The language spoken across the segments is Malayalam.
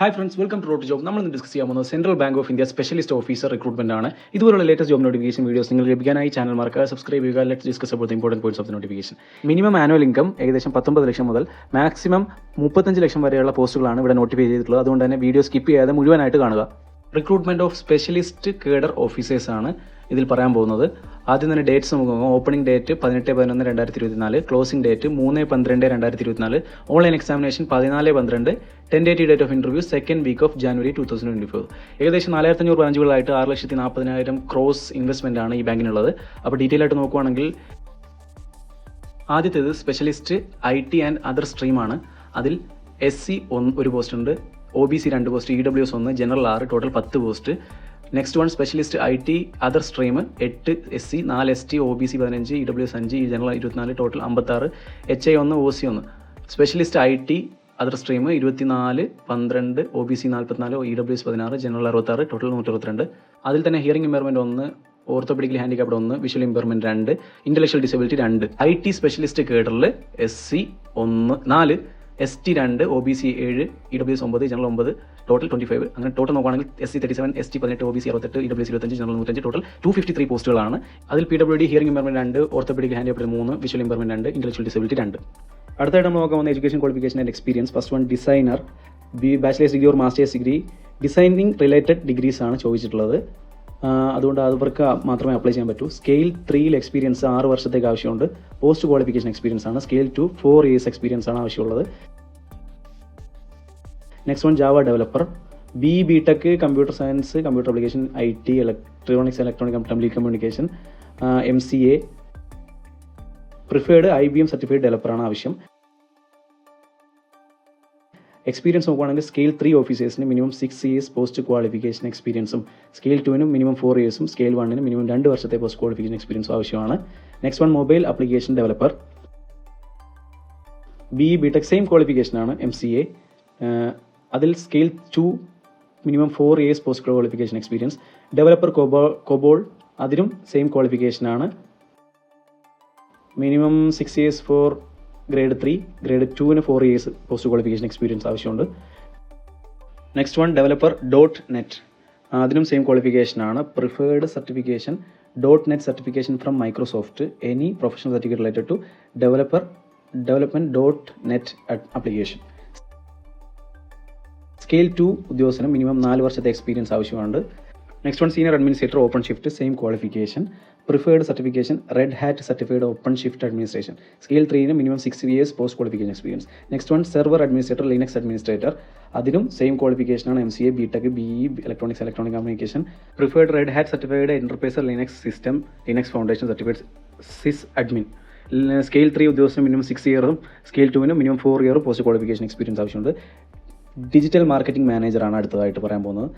Hi friends welcome to rote job നമ്മൾ ഇന്ന് ഡിസ്കസ് ചെയ്യാൻ പോകുന്നത് central bank of India specialist officer recruitment ആണ്. ഇതുപോലുള്ള ലേറ്റസ്റ്റ് ജോബ് നോട്ടിഫിക്കേഷൻ വീഡിയോസ് നിങ്ങൾ ലഭിക്കാനായി ചാനൽ മാർക്ക് സബ്സ്ക്രൈബ് ചെയ്യുക. Let discuss about important points of the notification minimum annual income ഏകദേശം പത്തൊമ്പത് ലക്ഷം മുതൽ മാക്സിമം മുപ്പത്തഞ്ച് ലക്ഷം വരെയുള്ള പോസ്റ്റുകളാണ് ഇവിടെ നോട്ടിഫൈ ചെയ്തിട്ടുള്ളത്. അതുകൊണ്ട് തന്നെ വീഡിയോ സ്കിപ്പ് ചെയ്യാതെ മുഴുവനായിട്ട് കാണുക. റിക്രൂട്ട്മെന്റ് ഓഫ് സ്പെഷ്യലിസ്റ്റ് കേഡർ ഓഫീസേഴ്സാണ് ഇതിൽ പറയാൻ പോകുന്നത്. ആദ്യം തന്നെ ഡേറ്റ്സ് നമുക്ക് നോക്കാം. ഓപ്പണിംഗ് ഡേറ്റ് പതിനെട്ട് പതിനൊന്ന് രണ്ടായിരത്തി ഇരുപത്തിനാല് ക്ലോസിംഗ് ഡേറ്റ് മൂന്ന് പന്ത്രണ്ട് രണ്ടായിരത്തി ഇരുപത്തിനാല് ഓൺലൈൻ എക്സാമിനേഷൻ പതിനാല് പന്ത്രണ്ട്. Tentative date of interview second week of January two thousand twenty four ഏകദേശം നാലായിരത്തി അഞ്ഞൂറ് ബ്രാഞ്ചുകളായിട്ട് ആറ് ലക്ഷത്തി നാൽപ്പതിനായിരം ക്രോസ് ഇൻവെസ്റ്റ്മെന്റ് ആണ് ഈ ബാങ്കിനുള്ളത്. അപ്പോൾ ഡീറ്റെയിൽ ആയിട്ട് നോക്കുവാണെങ്കിൽ ആദ്യത്തേത് specialist I T and other സ്ട്രീമാണ് അതിൽ എസ് സി ഒന്ന് ഒരു പോസ്റ്റ് ഉണ്ട്. ഒ ബി സി രണ്ട് പോസ്റ്റ് ഇ ഡബ്ല്യു എസ് ഒന്ന് ജനറൽ ആറ് ടോട്ടൽ പത്ത് post next one specialist I T other stream എട്ട് എസ് സി നാല് S T O B C പതിനഞ്ച് ഇ ഡബ്ല്യു എസ് അഞ്ച് ഇ ജനറൽ ഇരുപത്തിനാല് ടോട്ടൽ അമ്പത്താറ്. എച്ച് ഐ ഒന്ന് ഒ സി ഒന്ന്. Specialist I T other stream ഇരുപത്തിനാല് പന്ത്രണ്ട് ഒ ബി സി നാൽപ്പത്തിനാല് ഇ ഡബ്ല്യു എസ് പതിനാറ് ജനറൽ അറുപത്താറ് ടോട്ടൽ നൂറ്റി അറുപത്തിരണ്ട് അതിൽ തന്നെ ഹിയറിംഗ് ഇമ്പയർമെന്റ് ഒന്ന് ഓർത്തോപെഡിക്കൽ ഹാൻഡിക്കാപ്ഡ് ഒന്ന് വിഷ്വൽ ഇമ്പയർമെന്റ് രണ്ട് ഇന്റലക്ച്വൽ ഡിസബിലിറ്റി രണ്ട്. ഐ ടി സ്പെഷ്യലിസ്റ്റ് കേഡറിൽ എസ് സി ഒന്ന് നാല്. എസ് ടി രണ്ട് ഒ ബി സി ഏഴ് ഇ ഡബ്ല്യു എസ് ഒമ്പത് ജനറൽ ഒമ്പത് ടോട്ടൽ ട്വന്റി ഫൈവ് അങ്ങനെ ടോട്ടൽ നോക്കുകയാണെങ്കിൽ S C thirty seven S T പതിനെട്ട് ഒ ബി സി അറുപത്തെട്ട് ഇ ഡബ്ല്യു എസ് ഇരുപത്തഞ്ച് ജനറൽ നൂറ്റഞ്ച് ടോട്ടൽ ടു ഫിഫ്റ്റി ത്രീ പോസ്റ്റുകളാണ് അതിൽ P W D hearing impairment രണ്ട് ഓർത്തോപെഡിക്കൽ ഹാൻഡിക്കാപ്ഡ് മൂന്ന് വിഷ്വൽ ഇമ്പർമെന്റ് രണ്ട് ഇന്റലക്ച്വൽ ഡിസബിലിറ്റി രണ്ട്. അടുത്തായിട്ട് നമ്മൾ നോക്കാൻ education qualification and experience first one designer B bachelor's degree or master's degree designing related degrees ആണ് ചോദിച്ചിട്ടുള്ളത്. അതുകൊണ്ട് അവർക്ക് മാത്രമേ അപ്ലൈ ചെയ്യാൻ പറ്റൂ. സ്കെയിൽ ത്രീയിൽ എക്സ്പീരിയൻസ് ആറ് വർഷത്തേക്ക് ആവശ്യമുണ്ട്. പോസ്റ്റ് ക്വാളിഫിക്കേഷൻ എക്സ്പീരിയൻസ് ആണ്. Scale two four years experience ആണ് ആവശ്യമുള്ളത്. Next one Java developer B B tech computer science computer application I T electronics electronic telecommunication M C A preferred I B M certified ഡെവലപ്പറാണ് ആവശ്യം. എക്സ്പീരിയൻസ് നോക്കുകയാണെങ്കിൽ scale three ഓഫീസേഴ്സിന് minimum six years post qualification എക്സ്പീരിയൻസും സ്കെയിൽ ടുവിനും മിനിമം ഫോർ ഇയേഴ്സും സ്കെയിൽ വണ്ണിനും മിനിമം രണ്ട് വർഷത്തെ പോസ്റ്റ് ക്വാളിഫിക്കേഷൻ എക്സ്പീരിയൻസും ആവശ്യമാണ്. Next one mobile application developer B B tech same ക്വാളിഫിക്കേഷനാണ് M C A അതിൽ scale two minimum four years post qualification experience developer cobo COBOL അതിനും same ക്വാളിഫിക്കേഷനാണ് minimum six years for grade three grade ടുവിന് four years post qualification experience ആവശ്യമുണ്ട്. Next one developer dot net അതിനും സെയിം ക്വാളിഫിക്കേഷൻ ആണ്. Preferred certification dot net certification from Microsoft any professional certificate related to developer development dot net application scale two ഉദ്യോഗസ്ഥന് മിനിമം നാല് വർഷത്തെ എക്സ്പീരിയൻസ് ആവശ്യമുണ്ട്. Next one senior administrator OpenShift same qualification preferred certification Red Hat certified OpenShift administration scale ത്രീന് minimum six years post qualification experience next one server administrator Linux administrator അതിനും same ക്വാളിഫിക്കേഷനാണ് M C A B tech B E electronics electronic communication preferred Red Hat certified enterpriser Linux system Linux foundation certified sys admin scale three ഉദ്യോഗസ്ഥന് മിനിമം സിക്സ് ഇയറും സ്കെയിൽ ടുവിന് മിനിമം ഫോർ ഇയറും പോസ്റ്റ് ക്വാളിഫിക്കേഷൻ എക്സ്പീരിയൻസ് ആവശ്യമുണ്ട്. ഡിജിറ്റൽ മാർക്കറ്റിംഗ് മാനേജറാണ് അടുത്തതായിട്ട് പറയാൻ പോകുന്നത്.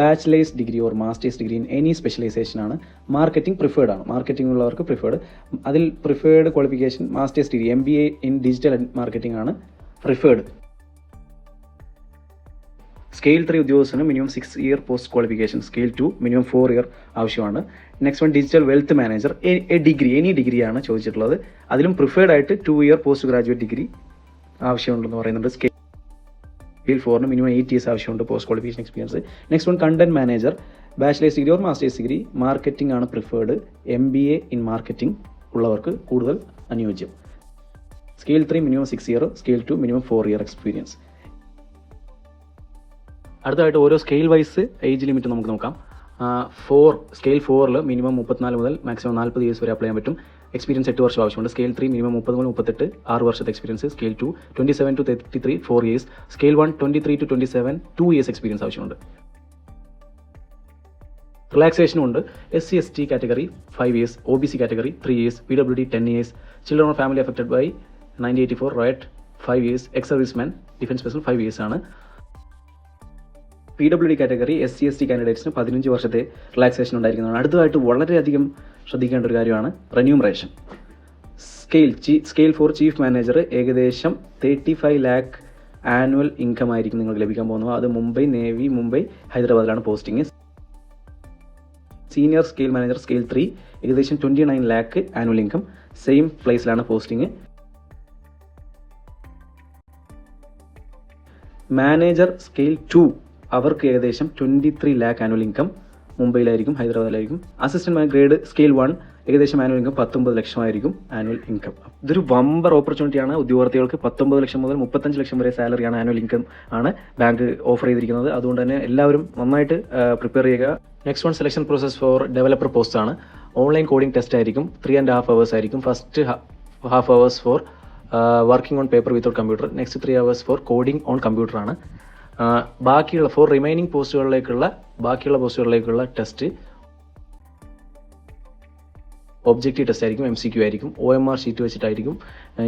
Bachelor's degree or master's degree in any specialisation ആണ്. മാർക്കറ്റിംഗ് പ്രിഫേർഡ് ആണ്. മാർക്കറ്റിംഗ് ഉള്ളവർക്ക് പ്രിഫേർഡ് അതിൽ preferred qualification master's degree M B A in digital marketing ആണ് പ്രിഫേർഡ് സ്കെയിൽ ത്രീ ഉദ്യോഗസ്ഥന് minimum six year post qualification scale two minimum four year ആവശ്യമാണ്. Next one digital wealth manager a degree any ഡിഗ്രിയാണ് ചോദിച്ചിട്ടുള്ളത്. അതിലും പ്രിഫേർഡ് ആയിട്ട് two year post graduate degree ആവശ്യമുണ്ടെന്ന് പറയുന്നുണ്ട്. സ്കെയിൽ ഫോറിന് മിനിമം എയ്റ്റ് ഇയേഴ്സ് ആവശ്യമുണ്ട് post qualification experience next one content manager bachelor's degree or master's degree marketing ആണ് preferred M B A in marketing ഉള്ളവർക്ക് കൂടുതൽ അനുയോജ്യം. Scale three minimum six year scale two minimum four year experience അടുത്തതായിട്ട് ഓരോ സ്കെയിൽ വൈസ് ഏജ് ലിമിറ്റ് നമുക്ക് നോക്കാം. ഫോർ സ്കെയിൽ ഫോറിൽ മിനിമം മുപ്പത്തിനാല് മുതൽ മാക്സിമം നാൽപ്പത് ഇയേഴ്സ് വരെ അപ്ലൈ ചെയ്യാൻ പറ്റും. എക്സ്പീരിയൻസ് എട്ട് വർഷം ആവശ്യമുണ്ട്. സ്കെയിൽ ത്രീ മിനിമം മുപ്പത് മുതൽ മുപ്പത്തെട്ട് ആറ് വർഷത്തെ experience scale two twenty seven two thirty three four years scale one twenty three two twenty seven two years experience ആവശ്യമുണ്ട്. റിലാക്സേഷനും ഉണ്ട്. S C S T category five years O B C category three years P W D ten years children of family affected by ninety eighty four riot five years ex service man defence special five years ആണ്. P W D category S C S T കാൻഡിഡേറ്റ്സിന് പതിനഞ്ച് വർഷത്തെ റിലാക്സേഷൻ ഉണ്ടായിരിക്കുന്നതാണ്. അടുത്തതായിട്ട് വളരെയധികം ശ്രദ്ധിക്കേണ്ട ഒരു കാര്യമാണ് remuneration scale chief scale four chief manager ഏകദേശം thirty five lakh annual income ആയിരിക്കും നിങ്ങൾക്ക് ലഭിക്കാൻ പോകുന്നത്. അത് Mumbai Navi Mumbai ഹൈദരാബാദിലാണ് posting senior scale manager scale three ഏകദേശം twenty nine lakh annual income same പ്ലേസിലാണ് posting manager scale two അവർക്ക് ഏകദേശം twenty three lakh annual income മുംബൈയിലായിരിക്കും ഹൈദരാബാദിലായിരിക്കും. അസിസ്റ്റന്റ് ഗ്രേഡ് സ്കെയിൽ വൺ ഏകദേശം ആനുവൽ ഇൻകം പത്തൊമ്പത് ലക്ഷമായിരിക്കും ആനുവൽ ഇൻകം ഇതൊരു വമ്പർ ഓപ്പർച്യൂണിറ്റിയാണ് ഉദ്യോഗാർത്ഥികൾക്ക് പത്തൊമ്പത് ലക്ഷം മുതൽ മുപ്പത്തഞ്ച് ലക്ഷം വരെ സാലറിയാണ് ആനുവൽ ഇൻകം ആണ് ബാങ്ക് ഓഫർ ചെയ്തിരിക്കുന്നത്. അതുകൊണ്ട് തന്നെ എല്ലാവരും നന്നായിട്ട് പ്രിപ്പയർ ചെയ്യുക. Next one selection process for developer post ആണ്. ഓൺലൈൻ കോഡിംഗ് ടെസ്റ്റ് ആയിരിക്കും. ത്രീ ആൻഡ് ഹാഫ് അവേഴ്സ് ആയിരിക്കും. First half hours for working on paper without computer next three hours for coding on ആ, ബാക്കിയുള്ള ഫോർ റിമൈനിങ് പോസ്റ്റുകളിലേക്കുള്ള ബാക്കിയുള്ള പോസ്റ്റുകളിലേക്കുള്ള ടെസ്റ്റ് ഒബ്ജക്റ്റീവ് ടെസ്റ്റ് ആയിരിക്കും എം സി ക്യു ആയിരിക്കും ഒ എം ആർ ഷീറ്റ് വെച്ചിട്ടായിരിക്കും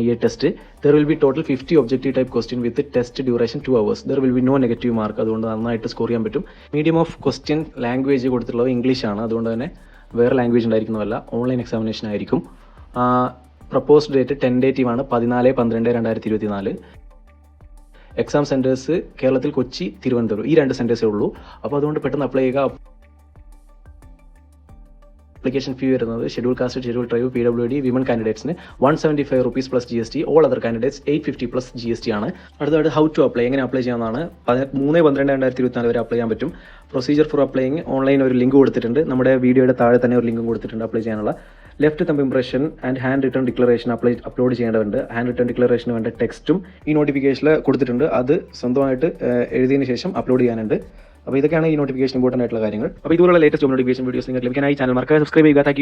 ഈ test there will be total fifty objective type question with test duration two hours there will be no negative mark അതുകൊണ്ട് നന്നായിട്ട് സ്കോർ ചെയ്യാൻ പറ്റും. മീഡിയം ഓഫ് ക്വസ്റ്റ്യൻ ലാംഗ്വേജ് കൊടുത്തിട്ടുള്ളത് ഇംഗ്ലീഷ് ആണ് അതുകൊണ്ട് തന്നെ വേറെ ലാംഗ്വേജ് ഉണ്ടായിരിക്കുന്നതല്ല ഓൺലൈൻ എക്സാമിനേഷൻ ആയിരിക്കും. പ്രപ്പോസ്ഡ് ഡേറ്റ് ടെൻഡേറ്റീവ് ആണ് പതിനാല് പന്ത്രണ്ട് രണ്ടായിരത്തി ഇരുപത്തി നാല് എക്സാം സെന്റേഴ്സ് കേരളത്തിൽ കൊച്ചി തിരുവനന്തപുരം. ഈ രണ്ട് സെന്റേഴ്സേ ഉള്ളൂ. അപ്പോൾ അതുകൊണ്ട് പെട്ടെന്ന് അപ്ലൈ ചെയ്യുക. അപ്ലിക്കേഷൻ ഫീ വരുന്നത് schedule caste schedule tribe P W D women കാൻഡിഡേറ്റ്സിന് one seventy five rupees plus G S T all other candidates eight fifty plus G S T ആണ്. അടുത്തതായിട്ട് ഹൗ ടു അപ്ലൈ എങ്ങനെ അപ്ലൈ ചെയ്യാമെന്നാണ് മൂന്ന് പന്ത്രണ്ട് രണ്ടായിരത്തി ഇരുപത്തിനാല് വരെ അപ്ലൈ ചെയ്യാൻ പറ്റും. പ്രൊസീജിയർ ഫോർ അപ്ലൈയിങ് ഓൺലൈൻ ഒരു ലിങ്ക് കൊടുത്തിട്ടുണ്ട്. നമ്മുടെ വീഡിയോയുടെ താഴെ തന്നെ ഒരു ലിങ്കും കൊടുത്തിട്ടുണ്ട് അപ്ലൈ ചെയ്യാനുള്ള. Left thumb impression and handwritten declaration apply upload ചെയ്യേണ്ടതുണ്ട്. ഹാൻഡ് റിട്ടേൺ ഡിക്ലറേഷന് വേണ്ട ടെക്സ്റ്റും ഈ നോട്ടിഫിക്കേഷനിൽ കൊടുത്തിട്ടുണ്ട്. അത് സ്വന്തമായിട്ട് എഴുതിയതിന് ശേഷം അപ്ലോഡ് ചെയ്യാനുണ്ട്. അപ്പോൾ ഇതൊക്കെയാണ് ഈ നോട്ടിഫിക്കേഷൻ ഇമ്പോർട്ടന്റ് ആയിട്ടുള്ള കാര്യങ്ങൾ. അപ്പോൾ ഇതുപോലുള്ള ലേറ്റസ്റ്റ് നോട്ടിഫിക്കേഷൻ വീഡിയോസ് നിങ്ങൾക്ക് ലഭിക്കാനായി ചാനൽ മറക്കാതെ സബ്സ്ക്രൈബ് ചെയ്യുക. താങ്ക്